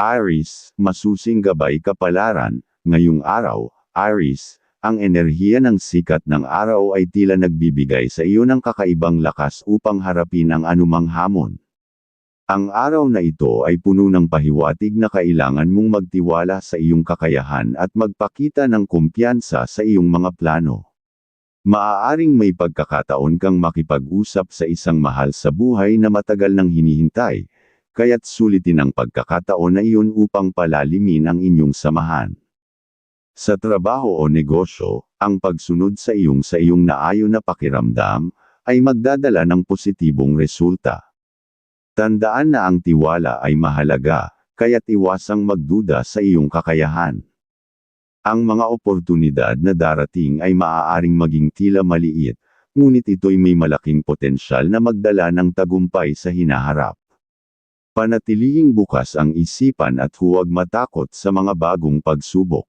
Aris, masusing gabay kapalaran, ngayong araw, Aris, ang enerhiya ng sikat ng araw ay tila nagbibigay sa iyo ng kakaibang lakas upang harapin ang anumang hamon. Ang araw na ito ay puno ng pahiwatig na kailangan mong magtiwala sa iyong kakayahan at magpakita ng kumpiyansa sa iyong mga plano. Maaaring may pagkakataon kang makipag-usap sa isang mahal sa buhay na matagal nang hinihintay, kaya't sulitin ang pagkakataon na iyon upang palalimin ang inyong samahan. Sa trabaho o negosyo, ang pagsunod sa iyong sa iyong naayon na pakiramdam, ay magdadala ng positibong resulta. Tandaan na ang tiwala ay mahalaga, kaya't iwasang magduda sa iyong kakayahan. Ang mga oportunidad na darating ay maaaring maging tila maliit, ngunit ito'y may malaking potensyal na magdala ng tagumpay sa hinaharap. Panatilihing bukas ang isipan at huwag matakot sa mga bagong pagsubok.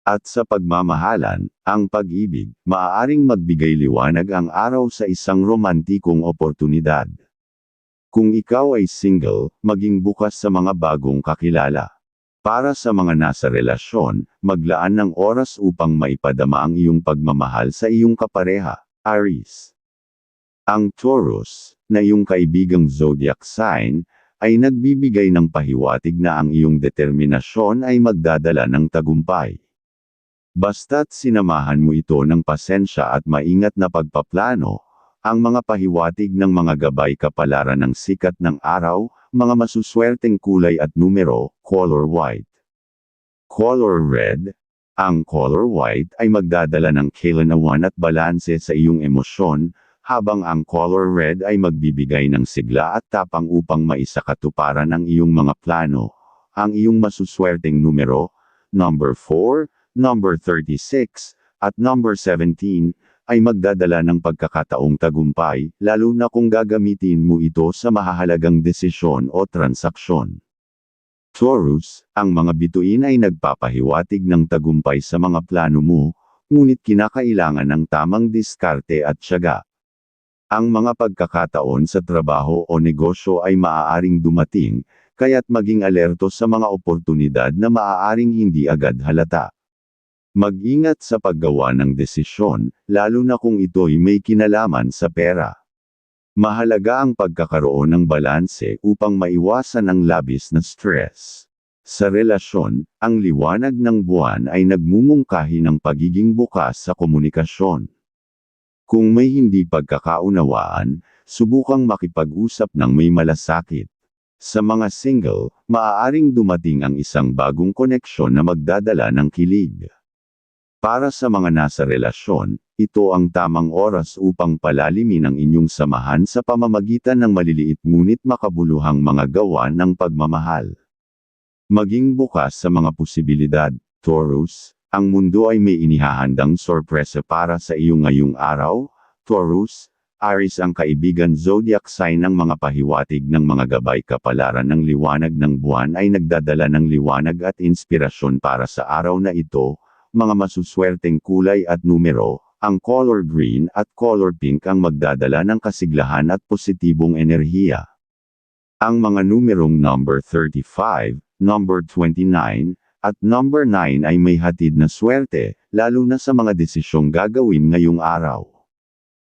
At sa pagmamahalan, ang pag-ibig, maaaring magbigay liwanag ang araw sa isang romantikong oportunidad. Kung ikaw ay single, maging bukas sa mga bagong kakilala. Para sa mga nasa relasyon, maglaan ng oras upang maipadama ang iyong pagmamahal sa iyong kapareha, Aries. Ang Taurus, na iyong kaibigang zodiac sign, ay nagbibigay ng pahiwatig na ang iyong determinasyon ay magdadala ng tagumpay. Basta't sinamahan mo ito ng pasensya at maingat na pagpaplano, ang mga pahiwatig ng mga gabay kapalaran ng sikat ng araw, mga masuswerteng kulay at numero, color white. Color red, ang color white ay magdadala ng kailanawan at balanse sa iyong emosyon, habang ang color red ay magbibigay ng sigla at tapang upang maisakatuparan ang iyong mga plano. Ang iyong masuswerteng numero, number 4, number 36, at number 17, ay magdadala ng pagkakataong tagumpay, lalo na kung gagamitin mo ito sa mahahalagang desisyon o transaksyon. Taurus, ang mga bituin ay nagpapahiwatig ng tagumpay sa mga plano mo, ngunit kinakailangan ng tamang diskarte at tiyaga. Ang mga pagkakataon sa trabaho o negosyo ay maaaring dumating, kaya't maging alerto sa mga oportunidad na maaaring hindi agad halata. Mag-ingat sa paggawa ng desisyon, lalo na kung ito'y may kinalaman sa pera. Mahalaga ang pagkakaroon ng balanse upang maiwasan ang labis na stress. Sa relasyon, ang liwanag ng buwan ay nagmumungkahi ng pagiging bukas sa komunikasyon. Kung may hindi pagkakaunawaan, subukang makipag-usap ng may malasakit. Sa mga single, maaaring dumating ang isang bagong koneksyon na magdadala ng kilig. Para sa mga nasa relasyon, ito ang tamang oras upang palalimin ang inyong samahan sa pamamagitan ng maliliit ngunit makabuluhang mga gawa ng pagmamahal. Maging bukas sa mga posibilidad, Taurus, ang mundo ay may inihahandang sorpresa para sa iyo ngayong araw, Taurus, Aries ang kaibigan zodiac sign ng mga pahiwatig ng mga gabay kapalaran ng liwanag ng buwan ay nagdadala ng liwanag at inspirasyon para sa araw na ito, mga masuswerteng kulay at numero, ang color green at color pink ang magdadala ng kasiglahan at positibong enerhiya. Ang mga numerong number 35, number 29, at number 9 ay may hatid na swerte, lalo na sa mga desisyong gagawin ngayong araw.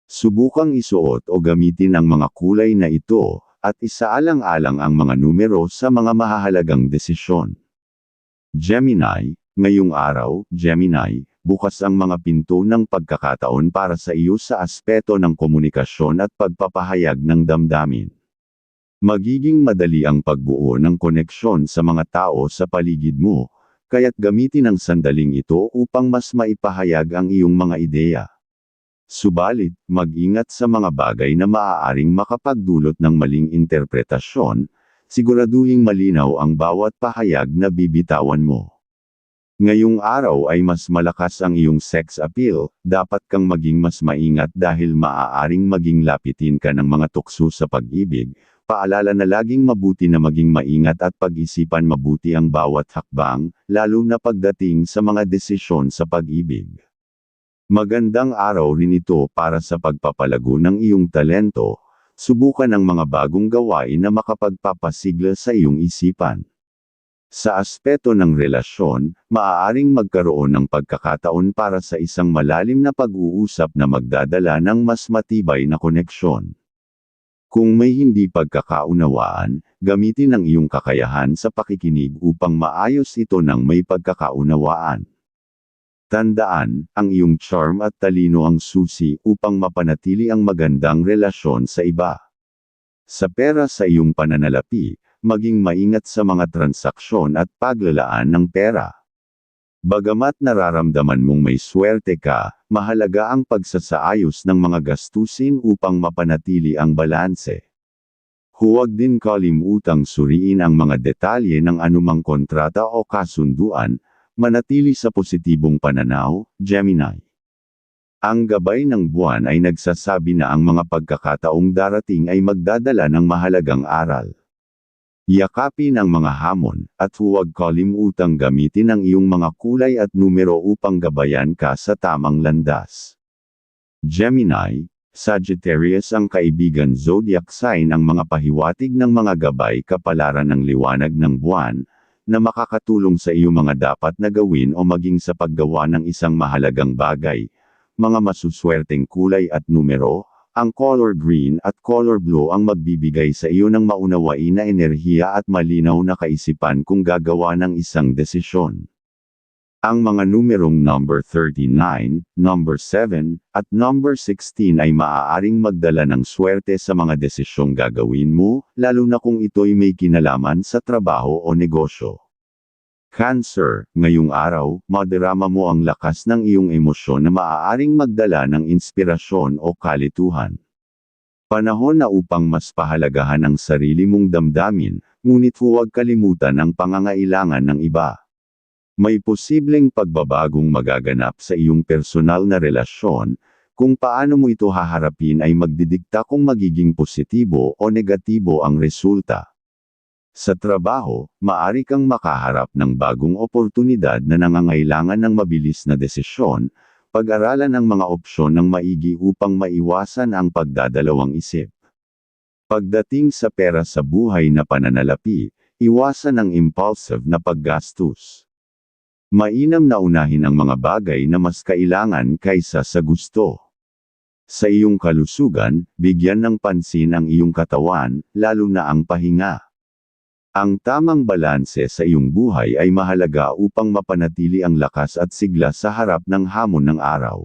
Subukang isuot o gamitin ang mga kulay na ito, at isaalang-alang ang mga numero sa mga mahahalagang desisyon. Gemini, ngayong araw, Gemini, bukas ang mga pinto ng pagkakataon para sa iyo sa aspeto ng komunikasyon at pagpapahayag ng damdamin. Magiging madali ang pagbuo ng koneksyon sa mga tao sa paligid mo, kaya't gamitin ang sandaling ito upang mas maipahayag ang iyong mga ideya. Subalit, mag-ingat sa mga bagay na maaaring makapagdulot ng maling interpretasyon, siguraduhing malinaw ang bawat pahayag na bibitawan mo. Ngayong araw ay mas malakas ang iyong sex appeal, dapat kang maging mas maingat dahil maaaring maging lapitin ka ng mga tukso sa pag-ibig, Paalala na laging mabuti na maging maingat at pag-isipan mabuti ang bawat hakbang, lalo na pagdating sa mga desisyon sa pag-ibig. Magandang araw rin ito para sa pagpapalago ng iyong talento, subukan ang mga bagong gawain na makapagpapasigla sa iyong isipan. Sa aspeto ng relasyon, maaaring magkaroon ng pagkakataon para sa isang malalim na pag-uusap na magdadala ng mas matibay na koneksyon. Kung may hindi pagkakaunawaan, gamitin ang iyong kakayahan sa pakikinig upang maayos ito ng may pagkakaunawaan. Tandaan, ang iyong charm at talino ang susi upang mapanatili ang magandang relasyon sa iba. Sa pera sa iyong pananalapi, maging maingat sa mga transaksyon at paglalaan ng pera. Bagamat nararamdaman mong may swerte ka, mahalaga ang pagsasaayos ng mga gastusin upang mapanatili ang balanse. Huwag din kalimutang suriin ang mga detalye ng anumang kontrata o kasunduan, manatili sa positibong pananaw, Gemini. Ang gabay ng buwan ay nagsasabi na ang mga pagkakataong darating ay magdadala ng mahalagang aral. Yakapin ang mga hamon, at huwag kalimutang gamitin ang iyong mga kulay at numero upang gabayan ka sa tamang landas. Gemini, Sagittarius ang kaibigan zodiac sign ang mga pahiwatig ng mga gabay kapalaran ng liwanag ng buwan, na makakatulong sa iyo mga dapat na gawin o maging sa paggawa ng isang mahalagang bagay, mga masuswerteng kulay at numero, ang color green at color blue ang magbibigay sa iyo ng maunawain na enerhiya at malinaw na kaisipan kung gagawa ng isang desisyon. Ang mga numerong number 39, number 7, at number 16 ay maaaring magdala ng swerte sa mga desisyong gagawin mo, lalo na kung ito'y may kinalaman sa trabaho o negosyo. Cancer, ngayong araw, madarama mo ang lakas ng iyong emosyon na maaaring magdala ng inspirasyon o kalituhan. Panahon na upang mas pahalagahan ang sarili mong damdamin, ngunit huwag kalimutan ang pangangailangan ng iba. May posibleng pagbabagong magaganap sa iyong personal na relasyon, kung paano mo ito haharapin ay magdidikta kung magiging positibo o negatibo ang resulta. Sa trabaho, maari kang makaharap ng bagong oportunidad na nangangailangan ng mabilis na desisyon, pag-aralan ang mga opsyon ng maigi upang maiwasan ang pagdadalawang isip. Pagdating sa pera sa buhay na pananalapi, iwasan ang impulsive na paggastos. Mainam na unahin ang mga bagay na mas kailangan kaysa sa gusto. Sa iyong kalusugan, bigyan ng pansin ang iyong katawan, lalo na ang pahinga. Ang tamang balanse sa iyong buhay ay mahalaga upang mapanatili ang lakas at sigla sa harap ng hamon ng araw.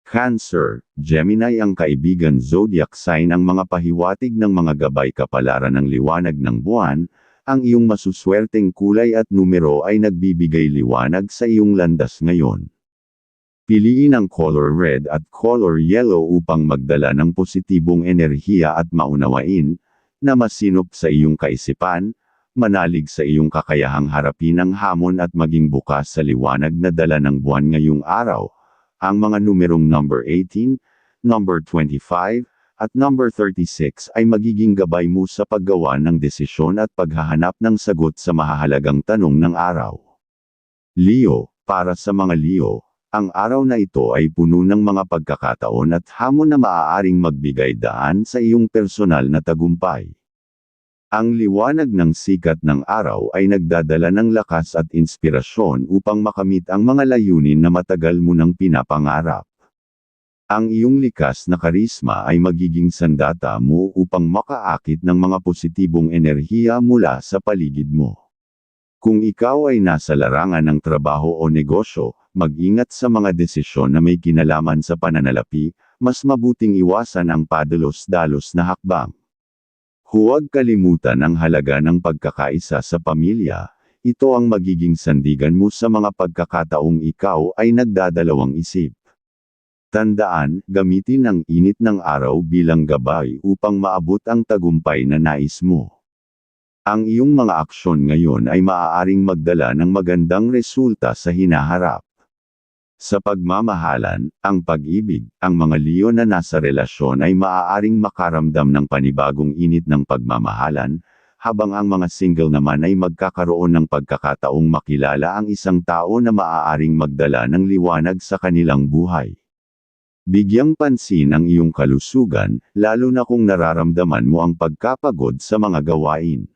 Cancer, Gemini ang kaibigan zodiac sign ang mga pahiwatig ng mga gabay kapalaran ng liwanag ng buwan, ang iyong masuswerteng kulay at numero ay nagbibigay liwanag sa iyong landas ngayon. Piliin ang color red at color yellow upang magdala ng positibong enerhiya at maunawain, na masinop sa iyong kaisipan, manalig sa iyong kakayahang harapin ang hamon at maging bukas sa liwanag na dala ng buwan ngayong araw. Ang mga numerong number 18, number 25, at number 36 ay magiging gabay mo sa paggawa ng desisyon at paghahanap ng sagot sa mahahalagang tanong ng araw. Leo, para sa mga Leo, ang araw na ito ay puno ng mga pagkakataon at hamon na maaaring magbigay daan sa iyong personal na tagumpay. Ang liwanag ng sikat ng araw ay nagdadala ng lakas at inspirasyon upang makamit ang mga layunin na matagal mo nang pinapangarap. Ang iyong likas na karisma ay magiging sandata mo upang makaakit ng mga positibong enerhiya mula sa paligid mo. Kung ikaw ay nasa larangan ng trabaho o negosyo, mag-ingat sa mga desisyon na may kinalaman sa pananalapi, mas mabuting iwasan ang padalos-dalos na hakbang. Huwag kalimutan ang halaga ng pagkakaisa sa pamilya, ito ang magiging sandigan mo sa mga pagkakataong ikaw ay nagdadalawang isip. Tandaan, gamitin ang init ng araw bilang gabay upang maabot ang tagumpay na nais mo. Ang iyong mga aksyon ngayon ay maaaring magdala ng magandang resulta sa hinaharap. Sa pagmamahalan, ang pag-ibig, ang mga Leo na nasa relasyon ay maaaring makaramdam ng panibagong init ng pagmamahalan, habang ang mga single naman ay magkakaroon ng pagkakataong makilala ang isang tao na maaaring magdala ng liwanag sa kanilang buhay. Bigyang pansin ang iyong kalusugan, lalo na kung nararamdaman mo ang pagkapagod sa mga gawain.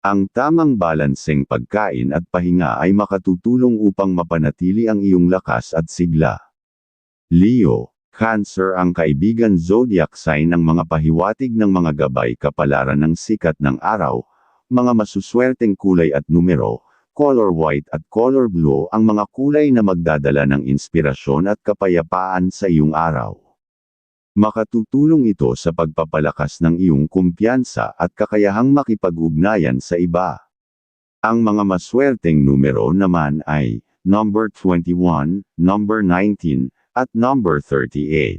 Ang tamang balanseng pagkain at pahinga ay makatutulong upang mapanatili ang iyong lakas at sigla. Leo, Cancer ang kaibigan zodiac sign ng mga pahiwatig ng mga gabay kapalaran ng sikat ng araw, mga masuswerteng kulay at numero, color white at color blue ang mga kulay na magdadala ng inspirasyon at kapayapaan sa iyong araw. Makatutulong ito sa pagpapalakas ng iyong kumpiyansa at kakayahang makipag-ugnayan sa iba. Ang mga maswerteng numero naman ay number 21, number 19, at number 38.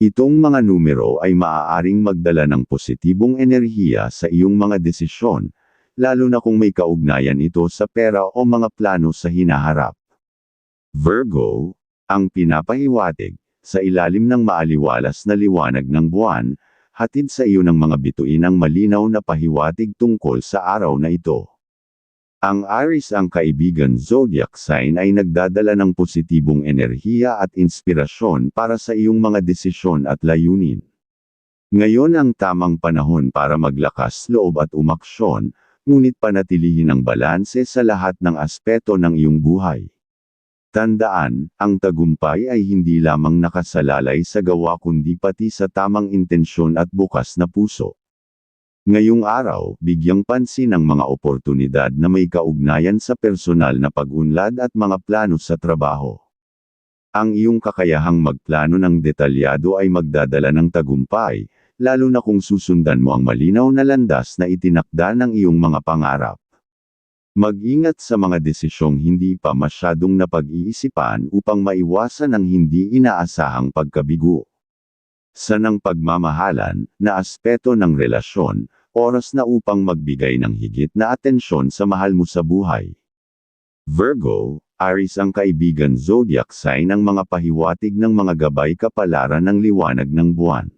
Itong mga numero ay maaaring magdala ng positibong enerhiya sa iyong mga desisyon, lalo na kung may kaugnayan ito sa pera o mga plano sa hinaharap. Virgo, ang pinapahiwatig, sa ilalim ng maaliwalas na liwanag ng buwan, hatid sa iyo ng mga bituin ang malinaw na pahiwatig tungkol sa araw na ito. Ang Aries ang kaibigan zodiac sign ay nagdadala ng positibong enerhiya at inspirasyon para sa iyong mga desisyon at layunin. Ngayon ang tamang panahon para maglakas loob at umaksyon, ngunit panatilihin ang balanse sa lahat ng aspeto ng iyong buhay. Tandaan, ang tagumpay ay hindi lamang nakasalalay sa gawa kundi pati sa tamang intensyon at bukas na puso. Ngayong araw, bigyang pansin ang mga oportunidad na may kaugnayan sa personal na pag-unlad at mga plano sa trabaho. Ang iyong kakayahang magplano ng detalyado ay magdadala ng tagumpay, lalo na kung susundan mo ang malinaw na landas na itinakda ng iyong mga pangarap. Mag-ingat sa mga desisyong hindi pa masyadong napag-iisipan upang maiwasan ang hindi inaasahang pagkabigo. Sa nang pagmamahalan, na aspeto ng relasyon, oras na upang magbigay ng higit na atensyon sa mahal mo sa buhay. Virgo, Aries ang kaibigan zodiac sign ng mga pahiwatig ng mga gabay kapalaran ng liwanag ng buwan.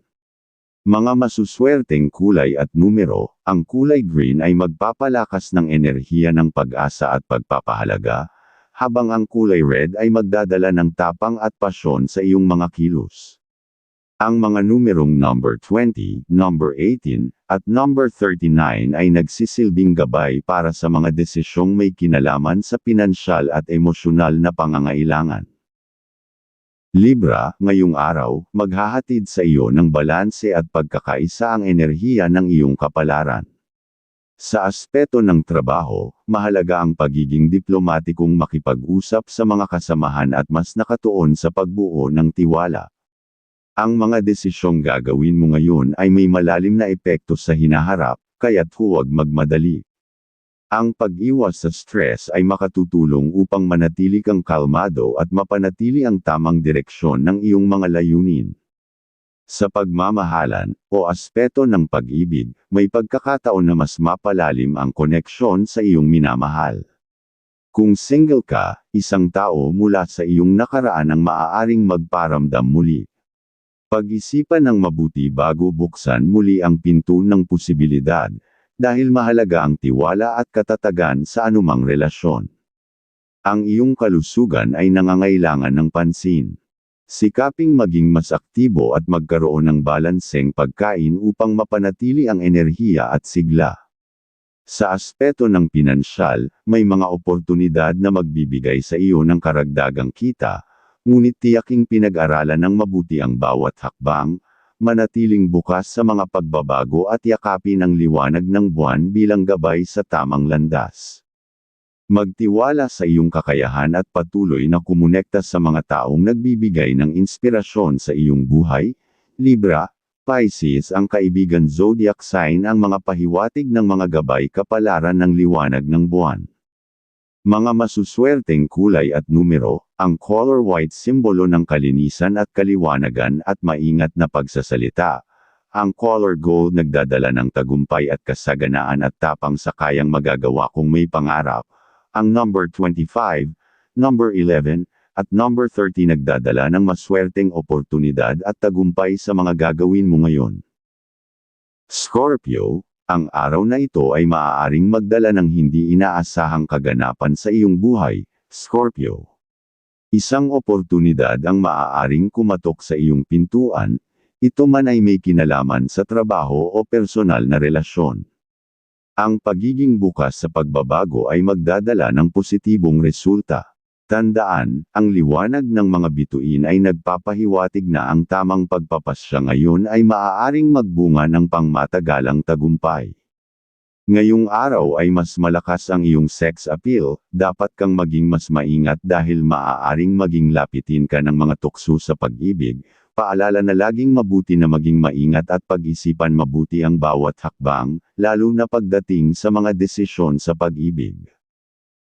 Mga masuswerteng kulay at numero, ang kulay green ay magpapalakas ng enerhiya ng pag-asa at pagpapahalaga, habang ang kulay red ay magdadala ng tapang at pasyon sa iyong mga kilos. Ang mga numerong number 20, number 18, at number 39 ay nagsisilbing gabay para sa mga desisyong may kinalaman sa pinansyal at emosyonal na pangangailangan. Libra, ngayong araw, maghahatid sa iyo ng balanse at pagkakaisa ang enerhiya ng iyong kapalaran. Sa aspeto ng trabaho, mahalaga ang pagiging diplomatikong makipag-usap sa mga kasamahan at mas nakatuon sa pagbuo ng tiwala. Ang mga desisyong gagawin mo ngayon ay may malalim na epekto sa hinaharap, kaya't huwag magmadali. Ang pag-iwas sa stress ay makatutulong upang manatili kang kalmado at mapanatili ang tamang direksyon ng iyong mga layunin. Sa pagmamahalan, o aspeto ng pag-ibig, may pagkakataon na mas mapalalim ang koneksyon sa iyong minamahal. Kung single ka, isang tao mula sa iyong nakaraan ang maaaring magparamdam muli. Pag-isipan ng mabuti bago buksan muli ang pinto ng posibilidad, dahil mahalaga ang tiwala at katatagan sa anumang relasyon. Ang iyong kalusugan ay nangangailangan ng pansin. Sikaping maging mas aktibo at magkaroon ng balanseng pagkain upang mapanatili ang enerhiya at sigla. Sa aspeto ng pinansyal, may mga oportunidad na magbibigay sa iyo ng karagdagang kita, ngunit tiyaking pinag-aralan ng mabuti ang bawat hakbang, manatiling bukas sa mga pagbabago at yakapin ang liwanag ng buwan bilang gabay sa tamang landas. Magtiwala sa iyong kakayahan at patuloy na kumonekta sa mga taong nagbibigay ng inspirasyon sa iyong buhay. Libra, Pisces ang kaibigan zodiac sign ang mga pahiwatig ng mga gabay kapalaran ng liwanag ng buwan. Mga masuswerteng kulay at numero, ang color white simbolo ng kalinisan at kaliwanagan at maingat na pagsasalita. Ang color gold nagdadala ng tagumpay at kasaganaan at tapang sa kayang magagawa kung may pangarap. Ang number 25, number 11, at number 30 nagdadala ng maswerteng oportunidad at tagumpay sa mga gagawin mo ngayon. Scorpio, ang araw na ito ay maaaring magdala ng hindi inaasahang kaganapan sa iyong buhay, Scorpio. Isang oportunidad ang maaaring kumatok sa iyong pintuan, ito man ay may kinalaman sa trabaho o personal na relasyon. Ang pagiging bukas sa pagbabago ay magdadala ng positibong resulta. Tandaan, ang liwanag ng mga bituin ay nagpapahiwatig na ang tamang pagpapasya ngayon ay maaaring magbunga ng pangmatagalang tagumpay. Ngayong araw ay mas malakas ang iyong sex appeal, dapat kang maging mas maingat dahil maaaring maging lapitin ka ng mga tukso sa pag-ibig, Paalala na laging mabuti na maging maingat at pag-isipan mabuti ang bawat hakbang, lalo na pagdating sa mga desisyon sa pag-ibig.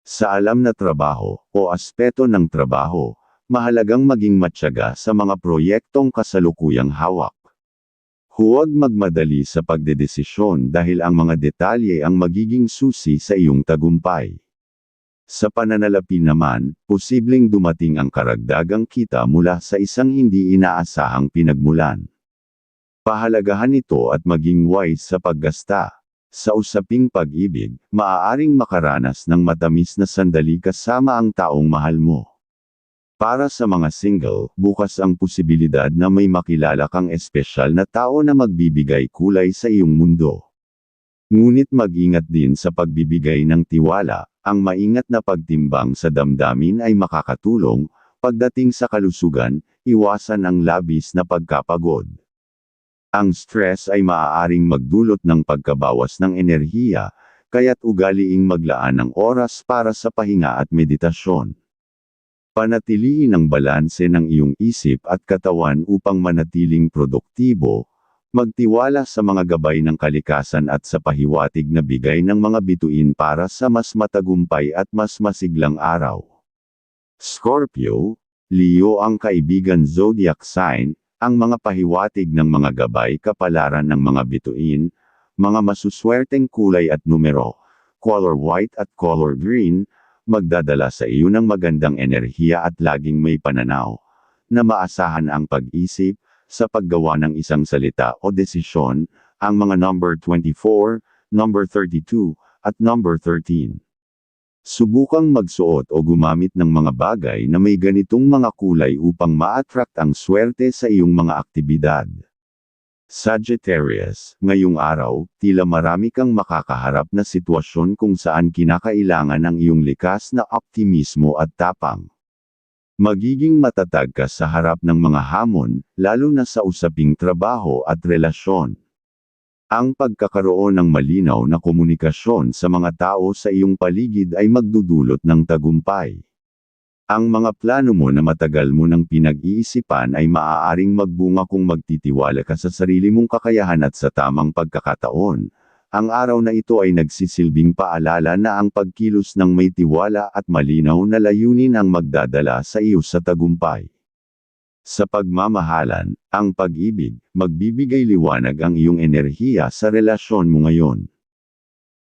Sa alam na trabaho, o aspeto ng trabaho, mahalagang maging matyaga sa mga proyektong kasalukuyang hawak. Huwag magmadali sa pagdedesisyon dahil ang mga detalye ang magiging susi sa iyong tagumpay. Sa pananalapi naman, posibleng dumating ang karagdagang kita mula sa isang hindi inaasahang pinagmulan. Pahalagahan ito at maging wise sa paggasta. Sa usaping pag-ibig, maaaring makaranas ng matamis na sandali kasama ang taong mahal mo. Para sa mga single, bukas ang posibilidad na may makilala kang espesyal na tao na magbibigay kulay sa iyong mundo. Ngunit mag-ingat din sa pagbibigay ng tiwala, ang maingat na pagtimbang sa damdamin ay makakatulong, pagdating sa kalusugan, iwasan ang labis na pagkapagod. Ang stress ay maaaring magdulot ng pagkabawas ng enerhiya, kaya't ugaliing maglaan ng oras para sa pahinga at meditasyon. Panatiliin ang balanse ng iyong isip at katawan upang manatiling produktibo, Magtiwala sa mga gabay ng kalikasan at sa pahiwatig na bigay ng mga bituin para sa mas matagumpay at mas masiglang araw. Scorpio, Leo ang kaibigan zodiac sign, ang mga pahiwatig ng mga gabay kapalaran ng mga bituin, mga masuswerteng kulay at numero, color white at color green, magdadala sa iyo ng magandang enerhiya at laging may pananaw, na maasahan ang pag-isip, sa paggawa ng isang salita o desisyon, ang mga number 24, number 32, at number 13. Subukang magsuot o gumamit ng mga bagay na may ganitong mga kulay upang ma-attract ang swerte sa iyong mga aktibidad. Sagittarius, ngayong araw, tila marami kang makakaharap na sitwasyon kung saan kinakailangan ang iyong likas na optimismo at tapang. Magiging matatag ka sa harap ng mga hamon, lalo na sa usaping trabaho at relasyon. Ang pagkakaroon ng malinaw na komunikasyon sa mga tao sa iyong paligid ay magdudulot ng tagumpay. Ang mga plano mo na matagal mo nang pinag-iisipan ay maaaring magbunga kung magtitiwala ka sa sarili mong kakayahan at sa tamang pagkakataon, ang araw na ito ay nagsisilbing paalala na ang pagkilos ng may tiwala at malinaw na layunin ang magdadala sa iyo sa tagumpay. Sa pagmamahalan, ang pag-ibig, magbibigay liwanag ang iyong enerhiya sa relasyon mo ngayon.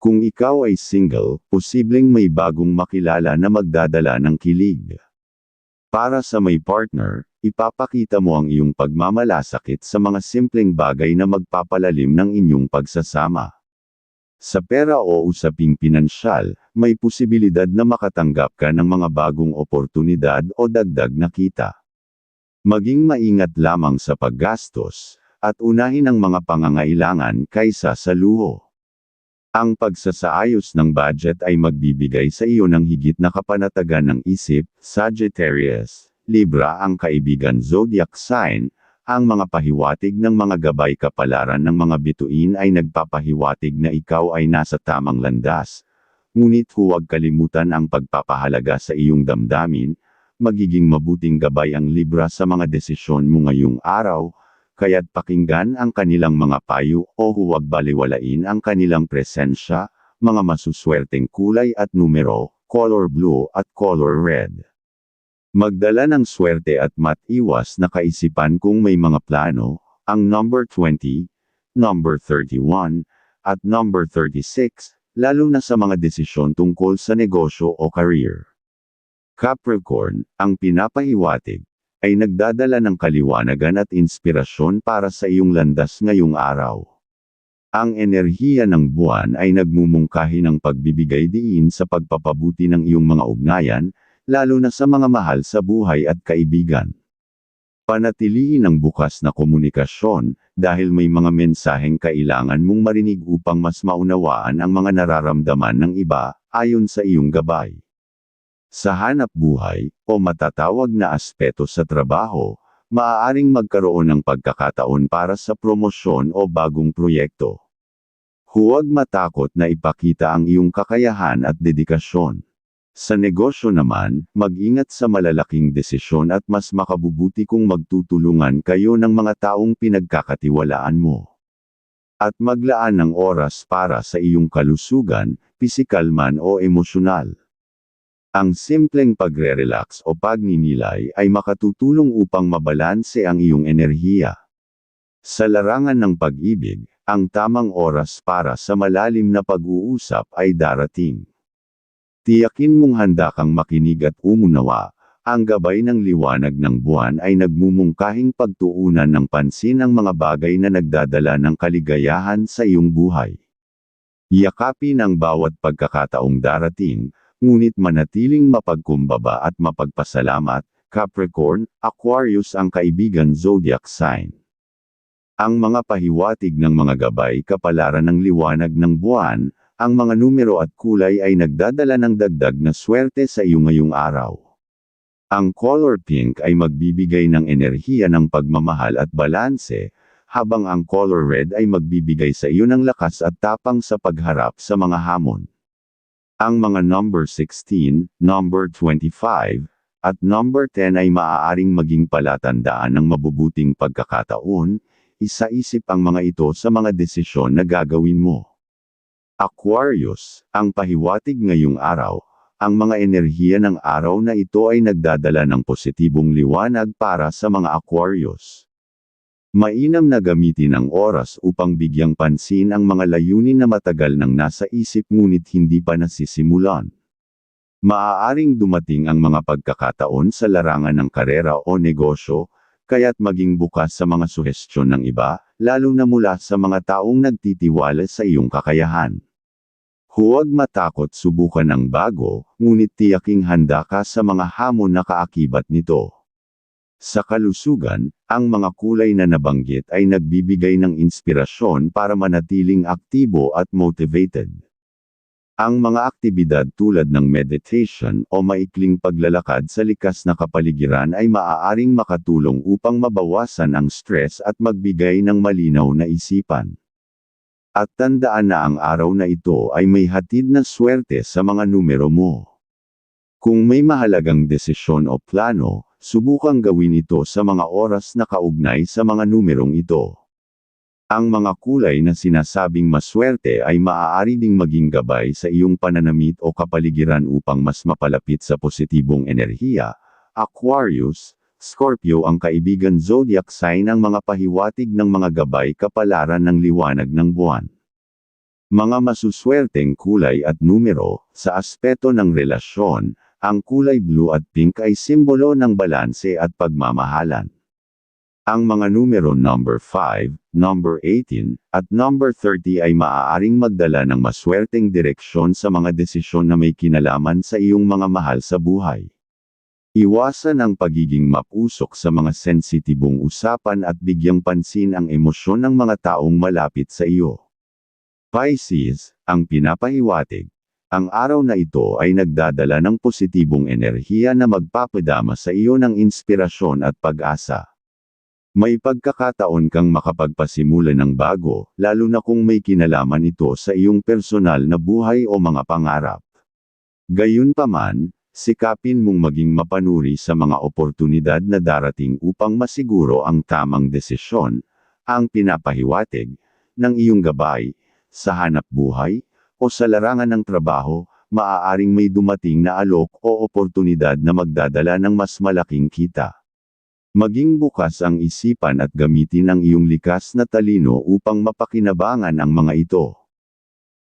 Kung ikaw ay single, posibleng may bagong makilala na magdadala ng kilig. Para sa may partner, ipapakita mo ang iyong pagmamalasakit sa mga simpleng bagay na magpapalalim ng inyong pagsasama. Sa pera o usaping pinansyal, may posibilidad na makatanggap ka ng mga bagong oportunidad o dagdag na kita. Maging maingat lamang sa paggastos, at unahin ang mga pangangailangan kaysa sa luho. Ang pagsasaayos ng budget ay magbibigay sa iyo ng higit na kapanatagan ng isip, Sagittarius, Libra ang kaibigan zodiac sign, ang mga pahiwatig ng mga gabay kapalaran ng mga bituin ay nagpapahiwatig na ikaw ay nasa tamang landas. Ngunit huwag kalimutan ang pagpapahalaga sa iyong damdamin, magiging mabuting gabay ang Libra sa mga desisyon mo ngayong araw, kaya't pakinggan ang kanilang mga payo o huwag baliwalain ang kanilang presensya, mga masuswerteng kulay at numero, color blue at color red. Magdala ng swerte at matiwas na kaisipan kung may mga plano, ang number 20, number 31, at number 36, lalo na sa mga desisyon tungkol sa negosyo o career. Capricorn, ang pinapahiwatig, ay nagdadala ng kaliwanagan at inspirasyon para sa iyong landas ngayong araw. Ang enerhiya ng buwan ay nagmumungkahi ng pagbibigay diin sa pagpapabuti ng iyong mga ugnayan, lalo na sa mga mahal sa buhay at kaibigan. Panatilihin ang bukas na komunikasyon, dahil may mga mensaheng kailangan mong marinig upang mas maunawaan ang mga nararamdaman ng iba, ayon sa iyong gabay. Sa hanap buhay, o matatawag na aspeto sa trabaho, maaaring magkaroon ng pagkakataon para sa promosyon o bagong proyekto. Huwag matakot na ipakita ang iyong kakayahan at dedikasyon. Sa negosyo naman, mag-ingat sa malalaking desisyon at mas makabubuti kung magtutulungan kayo ng mga taong pinagkakatiwalaan mo. At maglaan ng oras para sa iyong kalusugan, pisikal man o emosyonal. Ang simpleng pagre-relax o pagninilay ay makatutulong upang mabalanse ang iyong enerhiya. Sa larangan ng pag-ibig, ang tamang oras para sa malalim na pag-uusap ay darating. Tiyakin mong handa kang makinig at umunawa, ang gabay ng liwanag ng buwan ay nagmumungkahing pagtuunan ng pansin ang mga bagay na nagdadala ng kaligayahan sa iyong buhay. Yakapin ang bawat pagkakataong darating, ngunit manatiling mapagkumbaba at mapagpasalamat, Capricorn, Aquarius ang kaibigan zodiac sign. Ang mga pahiwatig ng mga gabay kapalaran ng liwanag ng buwan, ang mga numero at kulay ay nagdadala ng dagdag na swerte sa iyo ngayong araw. Ang color pink ay magbibigay ng enerhiya ng pagmamahal at balanse, habang ang color red ay magbibigay sa iyo ng lakas at tapang sa pagharap sa mga hamon. Ang mga number 16, number 25, at number 10 ay maaaring maging palatandaan ng mabubuting pagkakataon, isa-isip ang mga ito sa mga desisyon na gagawin mo. Aquarius, ang pahiwatig ngayong araw, ang mga enerhiya ng araw na ito ay nagdadala ng positibong liwanag para sa mga Aquarius. Mainam na gamitin ang oras upang bigyang pansin ang mga layunin na matagal nang nasa isip ngunit hindi pa nasisimulan. Maaaring dumating ang mga pagkakataon sa larangan ng karera o negosyo, kaya't maging bukas sa mga suhestyon ng iba, lalo na mula sa mga taong nagtitiwala sa iyong kakayahan. Huwag matakot subukan ang bago, ngunit tiyaking handa ka sa mga hamon na kaakibat nito. Sa kalusugan, ang mga kulay na nabanggit ay nagbibigay ng inspirasyon para manatiling aktibo at motivated. Ang mga aktibidad tulad ng meditation o maikling paglalakad sa likas na kapaligiran ay maaaring makatulong upang mabawasan ang stress at magbigay ng malinaw na isipan. At tandaan na ang araw na ito ay may hatid na swerte sa mga numero mo. Kung may mahalagang desisyon o plano, subukang gawin ito sa mga oras na kaugnay sa mga numerong ito. Ang mga kulay na sinasabing maswerte ay maaari ding maging gabay sa iyong pananamit o kapaligiran upang mas mapalapit sa positibong enerhiya. Aquarius, Scorpio ang kaibigan zodiac sign ang mga pahiwatig ng mga gabay kapalaran ng liwanag ng buwan. Mga masuswerteng kulay at numero, sa aspeto ng relasyon, ang kulay blue at pink ay simbolo ng balanse at pagmamahalan. Ang mga numero number 5, number 18, at number 30 ay maaaring magdala ng maswerteng direksyon sa mga desisyon na may kinalaman sa iyong mga mahal sa buhay. Iwasan ang pagiging mapusok sa mga sensitibong usapan at bigyang pansin ang emosyon ng mga taong malapit sa iyo. Pisces, ang pinapahiwatig. Ang araw na ito ay nagdadala ng positibong enerhiya na magpapadama sa iyo ng inspirasyon at pag-asa. May pagkakataon kang makapagpasimula ng bago, lalo na kung may kinalaman ito sa iyong personal na buhay o mga pangarap. Gayunpaman, Sikapin mong maging mapanuri sa mga oportunidad na darating upang masiguro ang tamang desisyon, ang pinapahiwatig, ng iyong gabay, sa hanap buhay, o sa larangan ng trabaho, maaaring may dumating na alok o oportunidad na magdadala ng mas malaking kita. Maging bukas ang isipan at gamitin ang iyong likas na talino upang mapakinabangan ang mga ito.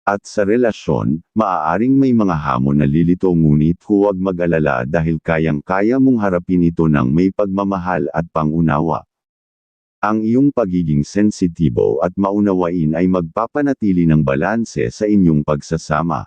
At sa relasyon, maaaring may mga hamon na lilito ngunit huwag mag-alala dahil kayang-kaya mong harapin ito ng may pagmamahal at pangunawa. Ang iyong pagiging sensitibo at maunawain ay magpapanatili ng balanse sa inyong pagsasama.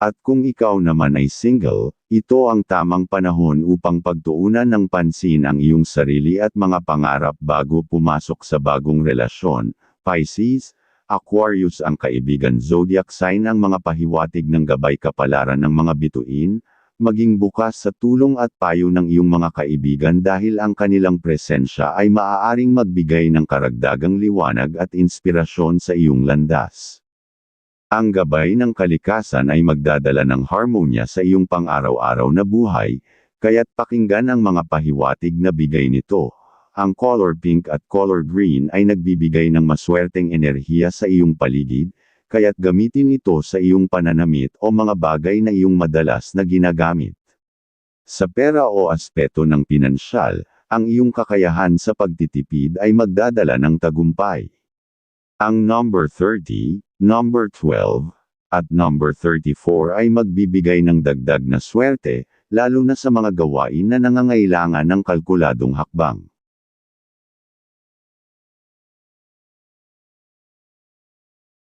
At kung ikaw naman ay single, ito ang tamang panahon upang pagtuunan ng pansin ang iyong sarili at mga pangarap bago pumasok sa bagong relasyon. Pisces, Aquarius ang kaibigan zodiac sign ang mga pahiwatig ng gabay kapalaran ng mga bituin, maging bukas sa tulong at payo ng iyong mga kaibigan dahil ang kanilang presensya ay maaaring magbigay ng karagdagang liwanag at inspirasyon sa iyong landas. Ang gabay ng kalikasan ay magdadala ng harmonya sa iyong pang-araw-araw na buhay, kaya't pakinggan ang mga pahiwatig na bigay nito. Ang color pink at color green ay nagbibigay ng maswerteng enerhiya sa iyong paligid, kaya't gamitin ito sa iyong pananamit o mga bagay na iyong madalas na ginagamit. Sa pera o aspeto ng pinansyal, ang iyong kakayahan sa pagtitipid ay magdadala ng tagumpay. Ang number 30, number 12, at number 34 ay magbibigay ng dagdag na swerte, lalo na sa mga gawain na nangangailangan ng kalkuladong hakbang.